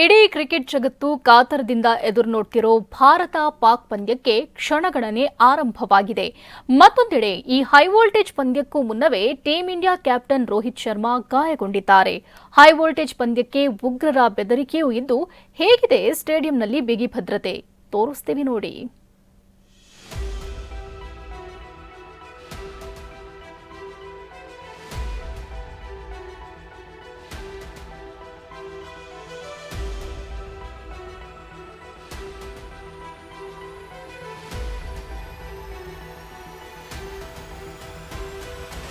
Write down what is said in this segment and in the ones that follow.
ಇಡೀ ಕ್ರಿಕೆಟ್ ಜಗತ್ತು ಕಾತರದಿಂದ ಎದುರು ನೋಡ್ತಿರೋ ಭಾರತ ಪಾಕ್ ಪಂದ್ಯಕ್ಕೆ ಕ್ಷಣಗಣನೆ ಆರಂಭವಾಗಿದೆ. ಮತ್ತೊಂದೆಡೆ ಈ ಹೈವೋಲ್ಟೇಜ್ ಪಂದ್ಯಕ್ಕೂ ಮುನ್ನವೇ team India captain Rohit Sharma ಗಾಯಗೊಂಡಿದ್ದಾರೆ. ಹೈವೋಲ್ಟೇಜ್ ಪಂದ್ಯಕ್ಕೆ ಉಗ್ರರ ಬೆದರಿಕೆಯೂ ಇದ್ದು, ಹೇಗಿದೆ ಸ್ಟೇಡಿಯಂನಲ್ಲಿ ಬಿಗಿ ಭದ್ರತೆ? ತೋರಿಸ್ತೀವಿ ನೋಡಿ.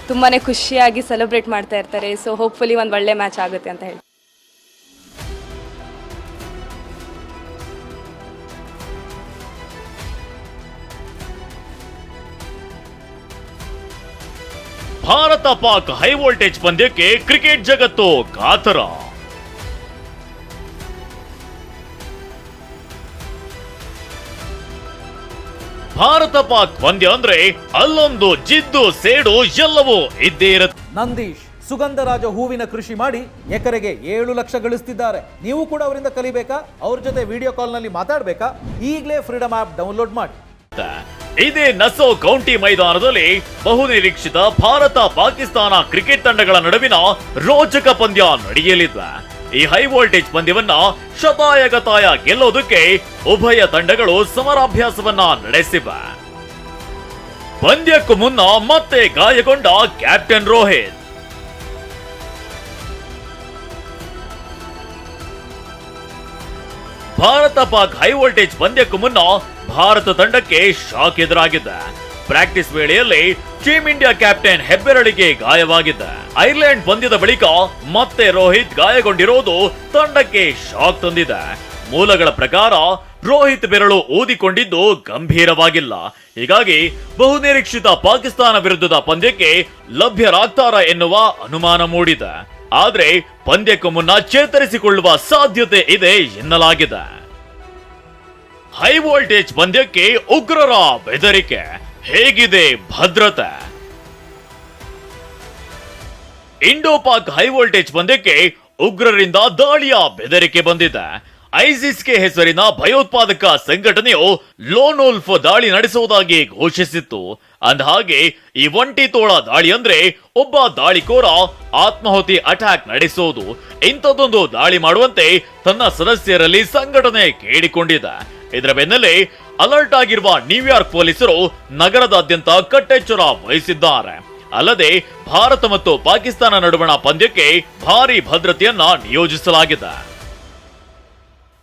ತುಂಬಾ ಖುಷಿಯಾಗಿ ಸೆಲೆಬ್ರೇಟ್ ಮಾಡ್ತಾ ಇರ್ತಾರೆ. ಸೊ ಹೋಪ್ಫುಲಿ ಒಂದು ಒಳ್ಳೆ ಮ್ಯಾಚ್ ಆಗುತ್ತೆ ಅಂತ ಹೇಳಿ. ಭಾರತ ಪಾಕ್ ಹೈ ವೋಲ್ಟೇಜ್ ಪಂದ್ಯಕ್ಕೆ ಕ್ರಿಕೆಟ್ ಜಗತ್ತು ಕಾತರ. ಭಾರತ ಪಾಕ್ ಪಂದ್ಯ ಅಂದ್ರೆ ಅಲ್ಲೊಂದು ಜಿದ್ದು ಸೇಡು ಎಲ್ಲವೂ ಇದ್ದೇ ಇರುತ್ತೆ. ನಂದೀಶ್ ಸುಗಂಧರಾಜ ಹೂವಿನ ಕೃಷಿ ಮಾಡಿ ಎಕರೆಗೆ ಏಳು ಲಕ್ಷ ಗಳಿಸ್ತಿದ್ದಾರೆ. ನೀವು ಕೂಡ ಅವರಿಂದ ಕಲಿಬೇಕಾ? ಅವ್ರ ಜೊತೆ ವಿಡಿಯೋ ಕಾಲ್ನಲ್ಲಿ ಮಾತಾಡಬೇಕಾ? ಈಗಲೇ ಫ್ರೀಡಮ್ ಆಪ್ ಡೌನ್ಲೋಡ್ ಮಾಡಿ. ಇದೇ ನಸೋ ಕೌಂಟಿ ಮೈದಾನದಲ್ಲಿ ಬಹುನಿರೀಕ್ಷಿತ ಭಾರತ ಪಾಕಿಸ್ತಾನ ಕ್ರಿಕೆಟ್ ತಂಡಗಳ ನಡುವಿನ ರೋಚಕ ಪಂದ್ಯ ನಡೆಯಲಿದೆ. ಈ ಹೈ ವೋಲ್ಟೇಜ್ ಪಂದ್ಯವನ್ನ ಶತಾಯಗತಾಯ ಗೆಲ್ಲೋದಕ್ಕೆ ಉಭಯ ತಂಡಗಳು ಸಮರಾಭ್ಯಾಸವನ್ನ ನಡೆಸಿವೆ. ಪಂದ್ಯಕ್ಕೂ ಮುನ್ನ ಮತ್ತೆ ಗಾಯಗೊಂಡ captain Rohit. Bharat Pak high voltage ಪಂದ್ಯಕ್ಕೂ ಮುನ್ನ ಭಾರತ ತಂಡಕ್ಕೆ ಶಾಕ್ ಎದುರಾಗಿದೆ. ಪ್ರಾಕ್ಟೀಸ್ ವೇಳೆಯಲ್ಲಿ ಟೀಂ ಇಂಡಿಯಾ ಕ್ಯಾಪ್ಟನ್ ಹೆಬ್ಬೆರಳಿಗೆ ಗಾಯವಾಗಿದ್ದ. ಐರ್ಲೆಂಡ್ ಪಂದ್ಯದ ಬಳಿಕ ಮತ್ತೆ ರೋಹಿತ್ ಗಾಯಗೊಂಡಿರೋದು ತಂಡಕ್ಕೆ ಶಾಕ್ ತಂದಿದೆ. ಮೂಲಗಳ ಪ್ರಕಾರ ರೋಹಿತ್ ಬೆರಳು ಊದಿಕೊಂಡಿದ್ದು ಗಂಭೀರವಾಗಿಲ್ಲ. ಹೀಗಾಗಿ ಬಹುನಿರೀಕ್ಷಿತ ಪಾಕಿಸ್ತಾನ ವಿರುದ್ಧದ ಪಂದ್ಯಕ್ಕೆ ಲಭ್ಯರಾಗ್ತಾರ ಎನ್ನುವ ಅನುಮಾನ ಮೂಡಿದೆ. ಆದ್ರೆ ಪಂದ್ಯಕ್ಕೂ ಮುನ್ನ ಚೇತರಿಸಿಕೊಳ್ಳುವ ಸಾಧ್ಯತೆ ಇದೆ ಎನ್ನಲಾಗಿದೆ. ಹೈ ವೋಲ್ಟೇಜ್ ಪಂದ್ಯಕ್ಕೆ ಉಗ್ರರ ಬೆದರಿಕೆ. ಹೇಗಿದೆ ಭದ್ರತೆ? ಇಂಡೋ ಪಾಕ್ ಹೈ ವೋಲ್ಟೇಜ್ ಪಂದ್ಯಕ್ಕೆ ಉಗ್ರರಿಂದ ದಾಳಿಯ ಬೆದರಿಕೆ ಬಂದಿದೆ. ಐಸಿಸ್ಗೆ ಹೆಸರಿನ ಭಯೋತ್ಪಾದಕ ಸಂಘಟನೆಯು ಲೋನ್ ಉಲ್ಫ್ ದಾಳಿ ನಡೆಸುವುದಾಗಿ ಘೋಷಿಸಿತ್ತು. ಅಂದಹಾಗೆ, ಈ ಒಂಟಿ ತೋಳ ದಾಳಿ ಅಂದ್ರೆ ಒಬ್ಬ ದಾಳಿಕೋರ ಆತ್ಮಾಹುತಿ ಅಟ್ಯಾಕ್ ನಡೆಸೋದು. ಇಂಥದ್ದೊಂದು ದಾಳಿ ಮಾಡುವಂತೆ ತನ್ನ ಸದಸ್ಯರಲ್ಲಿ ಸಂಘಟನೆ ಕೇಳಿಕೊಂಡಿದೆ. ಇದರ ಬೆನ್ನಲ್ಲೇ ಅಲರ್ಟ್ ಆಗಿರುವ ನ್ಯೂಯಾರ್ಕ್ ಪೊಲೀಸರು ನಗರದಾದ್ಯಂತ ಕಟ್ಟೆಚ್ಚರ ವಹಿಸಿದ್ದಾರೆ. ಅಲ್ಲದೆ ಭಾರತ ಮತ್ತು ಪಾಕಿಸ್ತಾನ ನಡುವಣ ಪಂದ್ಯಕ್ಕೆ ಭಾರಿ ಭದ್ರತೆಯನ್ನ ನಿಯೋಜಿಸಲಾಗಿದೆ.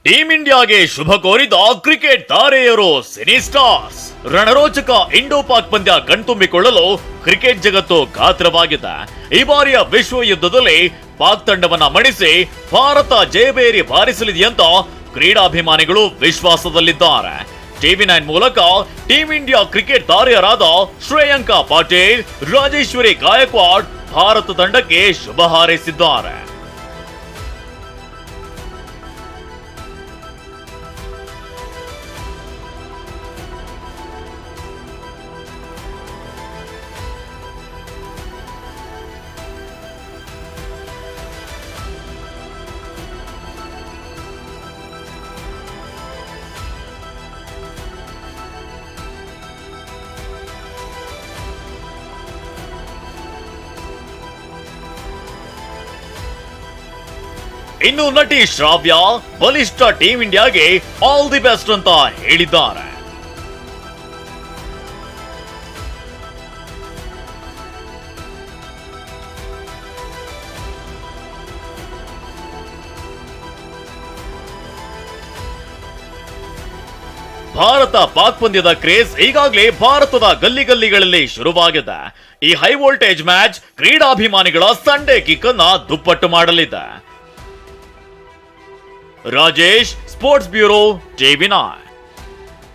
ಟೀಂ ಇಂಡಿಯಾಗೆ ಶುಭ ಕೋರಿದ ಕ್ರಿಕೆಟ್ ತಾರೆಯರು ಸಿನಿ ಸ್ಟಾರ್ಸ್. ರಣರೋಚಕ ಇಂಡೋ ಪಾಕ್ ಪಂದ್ಯ ಕಣ್ತುಂಬಿಕೊಳ್ಳಲು ಕ್ರಿಕೆಟ್ ಜಗತ್ತು ಗಾತ್ರವಾಗಿದೆ. ಈ ಬಾರಿಯ ವಿಶ್ವ ಯುದ್ಧದಲ್ಲಿ ಪಾಕ್ ತಂಡವನ್ನ ಮಣಿಸಿ ಭಾರತ ಜಯಬೇರಿ ಬಾರಿಸಲಿದೆಯಂತ ಕ್ರೀಡಾಭಿಮಾನಿಗಳು ವಿಶ್ವಾಸದಲ್ಲಿದ್ದಾರೆ. ಟಿವಿ ನೈನ್ ಮೂಲಕ ಟೀಂ ಇಂಡಿಯಾ ಕ್ರಿಕೆಟ್ ತಾರೆಯರಾದ ಶ್ರೇಯಾಂಕಾ ಪಾಟೀಲ್, ರಾಜೇಶ್ವರಿ ಗಾಯಕ್ವಾಡ್ ಭಾರತ ತಂಡಕ್ಕೆ ಶುಭ ಹಾರೈಸಿದ್ದಾರೆ. ಇನ್ನು ನಟಿ ಶ್ರಾವ್ಯ ಬಲಿಷ್ಠ ಟೀಂ ಇಂಡಿಯಾಗೆ ಆಲ್ ದಿ ಬೆಸ್ಟ್ ಅಂತ ಹೇಳಿದ್ದಾರೆ. ಭಾರತ ಪಾಕ್ ಪಂದ್ಯದ ಕ್ರೇಜ್ ಈಗಾಗಲೇ ಭಾರತದ ಗಲ್ಲಿ ಗಲ್ಲಿಗಳಲ್ಲಿ ಶುರುವಾಗಿದೆ. ಈ ಹೈ ವೋಲ್ಟೇಜ್ ಮ್ಯಾಚ್ ಕ್ರೀಡಾಭಿಮಾನಿಗಳ ಸಂಡೇ ಕಿಕ್ ಅನ್ನ ದುಪ್ಪಟ್ಟು ಮಾಡಲಿದೆ. Rajesh sports bureau TV nine